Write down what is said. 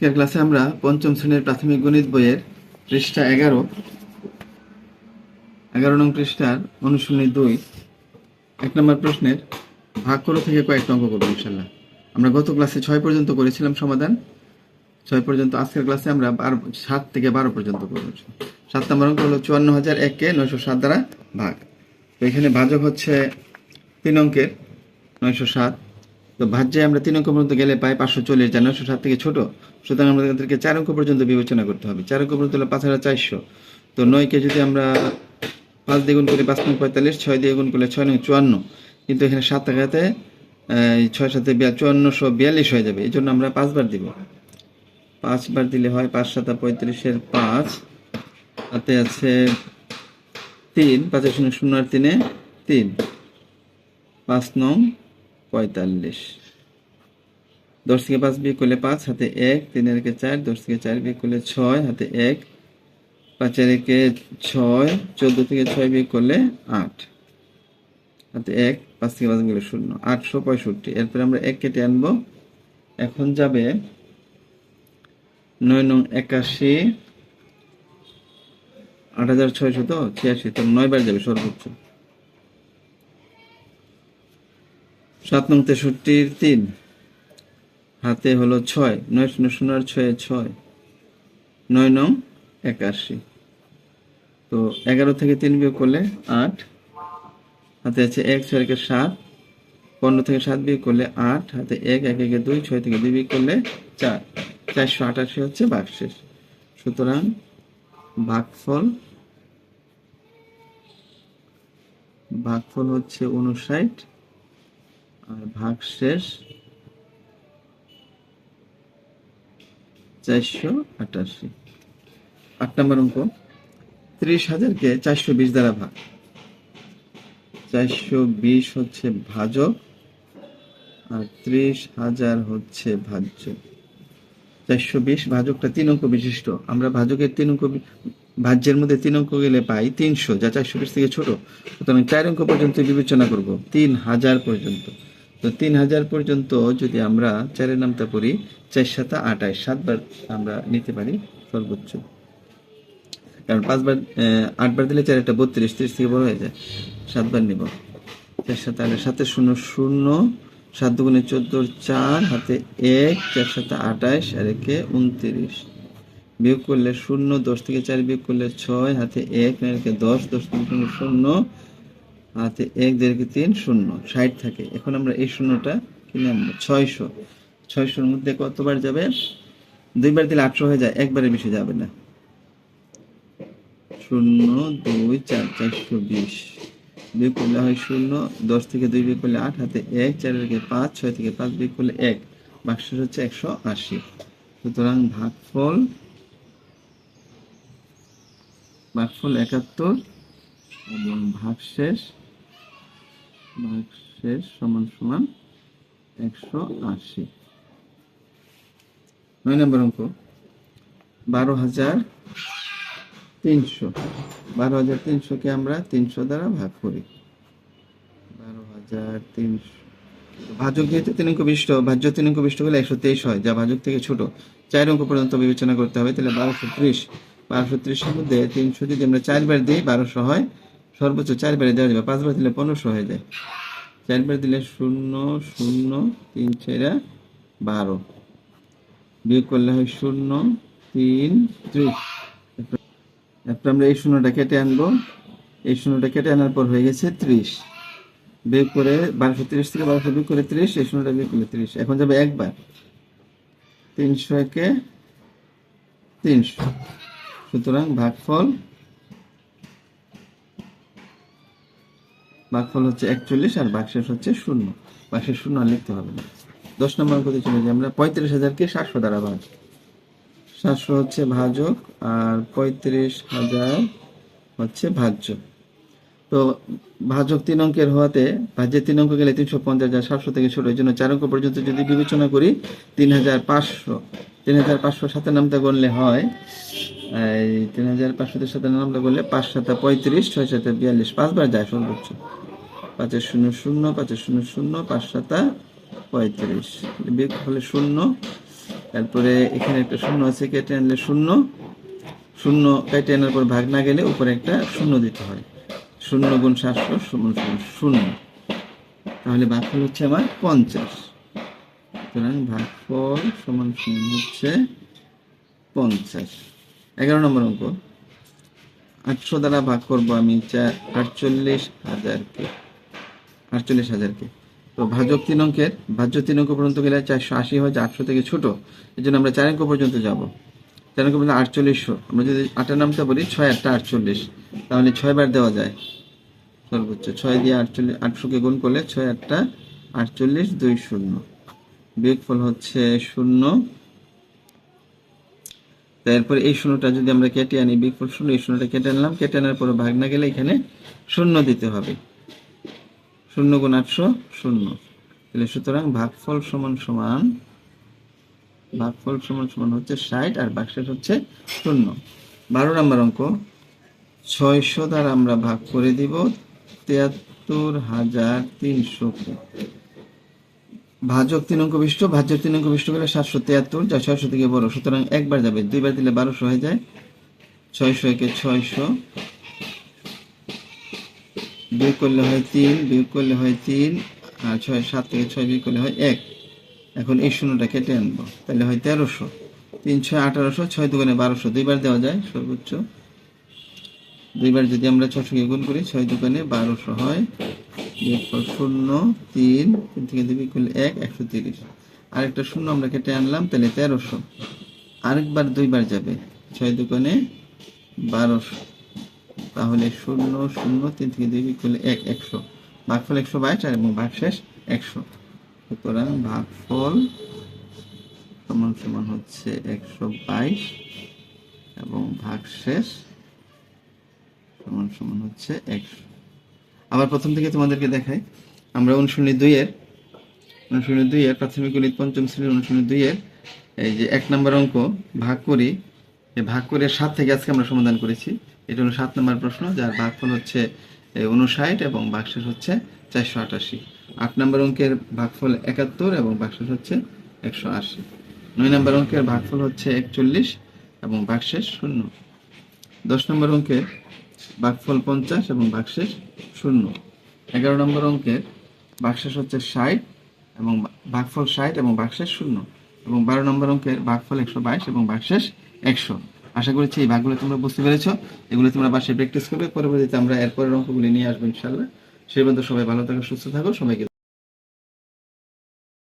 আজকের ক্লাসে আমরা পঞ্চম শ্রেণির প্রাথমিক গণিত বইয়ের পৃষ্ঠা এগারো এগারো নং পৃষ্ঠার অনুশীলনী দুই, এক নম্বর প্রশ্নের ভাগ করো থেকে কয়েকটা অঙ্ক করব ইনশাল্লাহ। আমরা গত ক্লাসে ছয় পর্যন্ত করেছিলাম সমাধান। ছয় পর্যন্ত আজকের ক্লাসে আমরা বারো, সাত থেকে বারো পর্যন্ত করব সাত নম্বর অঙ্ক হলো চুয়ান্ন হাজার এককে নয়শো সাত দ্বারা ভাগ। তো এখানে ভাজক হচ্ছে তিন অঙ্কের নয়শো সাত। তো ভাজ্যে আমরা তিন অঙ্ক পর্যন্ত গেলে পাই পাঁচশো চল্লিশ যা নয়শো সাত থেকে ছোট। সুতরাং আমাদেরকে চার অঙ্ক পর্যন্ত বিবেচনা করতে হবে। চার অঙ্ক পর্যন্ত হলো পাঁচ হাজার চারশো। তো নয়কে যদি আমরা পাঁচ দিয়ে গুণ করি পাঁচ নয় পঁয়তাল্লিশ, ছয় দিয়ে গুণ করলে ছয় নয় চুয়ান্ন। কিন্তু এখানে সাত টাকাতে ছয় সাথে চুয়ান্নশো বিয়াল্লিশ হয়ে যাবে। এই জন্য আমরা পাঁচবার দিব। পাঁচবার দিলে হয় পাঁচ সাতা পঁয়ত্রিশের পাঁচ। হাতে আছে তিন, পাঁচের শূন্য শূন্য আর তিনে তিন। পাঁচ নং পঁয়তাল্লিশ। দশ থেকে পাঁচ বিয়ে করলে পাঁচ, হাতে এক। তিনের একে চার, দশ থেকে চার বিয়ে করলে ছয়, হাতে এক। পাঁচের একে ছয়, চোদ্দ থেকে ছয় বিয়ে করলে আট। হাতে এক, পাঁচ থেকে পাঁচ গেলে শূন্য। আটশো পঁয়ষট্টি। এরপরে আমরা এক কেটে আনব। এখন যাবে নয় নং একাশি। আট হাজার ছয়শো তো ছিয়াশি। তো নয় বার যাবে সর্বোচ্চ। সাত নং তেষট্টির তিন। হাতে হলো ছয়, নয় শূন্য শূন্য আর ছয় ছয়। নয় নং একাশি। তো এগারো থেকে তিন বিয়োগ করলে আট। হাতে আছে এক, ছয় একে সাত। পনেরো থেকে সাত বিয়োগ করলে আট। হাতে এক এক একে দুই, ছয় থেকে দুই বিয়োগ করলে চার। চারশো আটাশি হচ্ছে ভাগশেষ সুতরাং ভাগফল ভাগফল হচ্ছে উনষাট আর ভাগশেষ চারশো আটাশি। আট নম্বর অঙ্ক। ত্রিশ হাজারকে চারশো বিশ দ্বারা ভাগ। চারশো বিশ হচ্ছে ভাজক আর ত্রিশ হাজার হচ্ছে ভাজ্য। চারশো বিশ ভাজকটা তিন অঙ্ক বিশিষ্ট। আমরা ভাজকের তিন অঙ্ক ভাজ্যের মধ্যে তিন অঙ্ক গেলে পাই তিনশো, যা চারশো বিশ থেকে ছোট। সুতরাং চার অঙ্ক পর্যন্ত বিবেচনা করব, তিন হাজার পর্যন্ত। তো তিন হাজার পর্যন্ত যদি আমরা চারের নামটা পড়ি, চার সাতা আটাইশ সাতবার আমরা নিতে পারি সর্বোচ্চ। কারণ পাঁচবার আটবার দিলে চার একটা বত্রিশ, ত্রিশ থেকে বড় হয়ে যায়। সাতবার নিব। চার সাথে আট সাথে শূন্য শূন্য, সাত দুগুণে চোদ্দ চার, হাতে এক, চার সাথে আটাইশ আর একে উনত্রিশ। বিয়োগ করলে শূন্য, দশ থেকে চার বিয়োগ করলে ছয়, হাতে এক একে দশ দশ থেকে শূন্য এক দেড় কে তিন শূন্য, ষাট থাকে। এখন আমরা এই শূন্যটা কিনে আনব, ছয়শো। ছয়শোর মধ্যে কতবার যাবে? দুইবার দিলে আটশো হয়ে যায়, একবারে বেশি যাবে না। শূন্য, দুই, চার, চারশো বিশ। বিয়োগ করলে হয় শূন্য, দশ থেকে দুই বিয়োগ করলে আট, হাতে এক চার থেকে পাঁচ, ছয় থেকে পাঁচ বিয়োগ করলে এক। বাক্সের হচ্ছে একশো আশি। সুতরাং ভাগফল ভাগফল একাত্তর এবং ভাগশেষ ভাগশেষ সমান সমান একশো আশি। নয় নম্বর অঙ্ক। বারো হাজার তিনশো। বারো হাজার তিনশোকে আমরা তিনশো দ্বারা ভাগ করি। বারো হাজার তিনশো। ভাজক যেহেতু তিন অঙ্ক বিশিষ্ট, ভাজ্য তিন অঙ্ক বিশিষ্ট হলে একশো তেইশ হয়, যা ভাজক থেকে ছোট। চার অঙ্ক পর্যন্ত বিবেচনা করতে হবে, তাহলে বারোশো ত্রিশ। বারোশো ত্রিশের মধ্যে তিনশো যদি আমরা চারবার দিই, বারোশো হয় সর্বোচ্চ চারবারে দেওয়া যাবে। পাঁচবার দিলে পনেরোশো হয়ে যায়। চারবার দিলে শূন্য শূন্য, তিন চারা বারো। বিয়োগ করলে হয় শূন্য, তিন ত্রিশ এরপর আমরা এই শূন্যটা কেটে আনব। এই শূন্যটা কেটে আনার পর হয়ে গেছে ত্রিশ। বিয়োগ করে বারোশো ত্রিশ থেকে বারোশো বিয়োগ করে ত্রিশ, এই শূন্যটা বিয়োগ করলে ত্রিশ। এখন যাবে একবার। তিনশো একে তিনশো। সুতরাং ভাগফল ভাগফল হচ্ছে একচল্লিশ আর ভাগশেষ হচ্ছে শূন্য। ভাগশেষ শূন্য আর লিখতে হবে না। দশ নম্বর অঙ্কতে চলে যাই আমরা। পঁয়ত্রিশ হাজারকে সাতশো দ্বারা ভাগ। সাতশো হচ্ছে ভাজক আর পঁয়ত্রিশ হাজার হচ্ছে ভাজ্য। তো ভাজক তিন অঙ্কের হওয়াতে ভাজ্যের তিন অঙ্ক গেলে তিনশো পঞ্চাশ হাজার সাতশো থেকে এই জন্য চার অঙ্ক পর্যন্ত যদি বিবেচনা করি, তিন হাজার পাঁচশো। তিন হাজার পাঁচশো সাথে নামটা গণলে হয় তিন হাজার পাঁচশোতে সাথে নামটা করলে পাঁচ সাথে পঁয়ত্রিশ, ছয় সাথে বিয়াল্লিশ, পাঁচবার যায় সর্বোচ্চ। পাঁচের শূন্য শূন্য পাঁচের শূন্য শূন্য, পাঁচ সাতা পঁয়ত্রিশ। বিয়োগ হলে শূন্য। তারপরে এখানে একটা শূন্য আছে, কেটে আনলে শূন্য। শূন্য কেটে আনার পর ভাগ না গেলে উপরে একটা শূন্য দিতে হয়। শূন্য গুণ সাতশো, সমান শূন্য। তাহলে ভাগফল হচ্ছে আমার পঞ্চাশ। সুতরাং ভাগফল সমান সমান হচ্ছে পঞ্চাশ। এগারো নম্বর অঙ্ক। আটশো দ্বারা ভাগ করব আমি চার, আটচল্লিশ হাজারকে। আটচল্লিশ হাজারকে। তো ভাজক তিন অঙ্কের ভাজ্য তিন অঙ্ক পর্যন্ত গেলে চারশো আশি হয় যে আটশো থেকে ছোট। এই জন্য আমরা চার অঙ্ক পর্যন্ত যাব। চার অঙ্ক পর্যন্ত আটচল্লিশশো। আমরা যদি আটের নামটা বলি ছয় আটটা আটচল্লিশ। তাহলে ছয় বার দেওয়া যায়। সর্বোচ্চ ছয় দিয়ে আটচল্লিশ আটশোকে গুণ করলে ছয় আটটা আটচল্লিশ দুই শূন্য। বিয়োগফল হচ্ছে শূন্য। তারপর এই শূন্যটা যদি আমরা কেটে আনি বিয়োগফল শূন্য এই শূন্যটা কেটে আনলাম কেটে আনার পরে ভাগ না গেলে এখানে শূন্য দিতে হবে। শূন্য গুণ আটশো শূন্য। তাহলে সুতরাং ভাগফল সমান সমান, ভাগফল সমান সমান হচ্ছে ষাট আর ভাগশেষ হচ্ছে শূন্য। বারো নম্বর অঙ্ক, ছয়শো দ্বারা আমরা ভাগ করে দিব তিয়াত্তর হাজার তিনশো ভাজক তিন অঙ্ক বিষ্ট ভাজ্য তিন অঙ্ক বিষ্ট গেলে সাতশো তিয়াত্তর, যা ছয়শো থেকে বড়, সুতরাং একবার যাবে, দুইবার দিলে বারোশো হয়ে যায়। ছয়শো একে ছয়শো বিয়োগ করলে হয় তিন বিয়োগ করলে হয় তিন, আর ছয়, সাত থেকে ছয় বিয়োগ করলে হয় এক। এখন এই শূন্যটা কেটে আনব। তাহলে হয় তেরোশো। তিন, ছয়, আঠারোশো, ছয় দোকানে বারোশো, দুইবার দেওয়া যায় সর্বোচ্চ। দুইবার যদি আমরা ছশোকে গুণ করি, ছয় দোকানে বারোশো হয়। বিয়োগফল শূন্য, তিন তিন থেকে দুই করলে এক, একশো তিরিশ। আরেকটা শূন্য আমরা কেটে আনলাম, তাহলে তেরোশো। আরেকবার দুইবার যাবে, ছয় দোকানে বারোশো। তাহলে শূন্য শূন্য, তিন থেকে দুই বিয়োগ করলে এক, একশো। ভাগফল একশো বাইশ আর এবং ভাগশেষ একশো। সুতরাং ভাগফল সমান সমান হচ্ছে একশো বাইশ এবং ভাগশেষ সমান সমান হচ্ছে একশো। আবার প্রথম থেকে তোমাদেরকে দেখাই। আমরা অনুশীলনী দুইয়ের অনুশীলনী দুইয়ের প্রাথমিক গণিত পঞ্চম শ্রেণির অনুশীলনী দুইয়ের এই যে এক নম্বর অঙ্ক ভাগ করি। ভাগ করে সাত থেকে আজকে আমরা সমাধান করেছি। এটা হলো সাত নম্বর প্রশ্ন, যার ভাগফল হচ্ছে উনষাট এবং ভাগশেষ হচ্ছে চারশো আটাশি। আট নম্বর অঙ্কের ভাগফল একাত্তর এবং ভাগশেষ হচ্ছে একশো আশি। নয় নম্বর অঙ্কের ভাগফল হচ্ছে একচল্লিশ এবং ভাগশেষ শূন্য। দশ নম্বর অঙ্কের ভাগফল পঞ্চাশ এবং ভাগশেষ শূন্য। এগারো নম্বর অঙ্কের ভাগশেষ হচ্ছে ষাট এবং ভাগফল ষাট এবং ভাগশেষ শূন্য এবং বারো নম্বর অঙ্কের ভাগফল একশো বাইশ এবং ভাগশেষ একশো। আশা করছি এই ভাগগুলো তোমরা বুঝতে পেরেছ। এগুলো তোমরা বাসায় প্র্যাকটিস করবে। পরবর্তীতে আমরা এরপরের অঙ্কগুলি নিয়ে আসব ইনশাল্লাহ সেই পর্যন্ত সবাই ভালো থাকো, সুস্থ থাকো। সবাইকে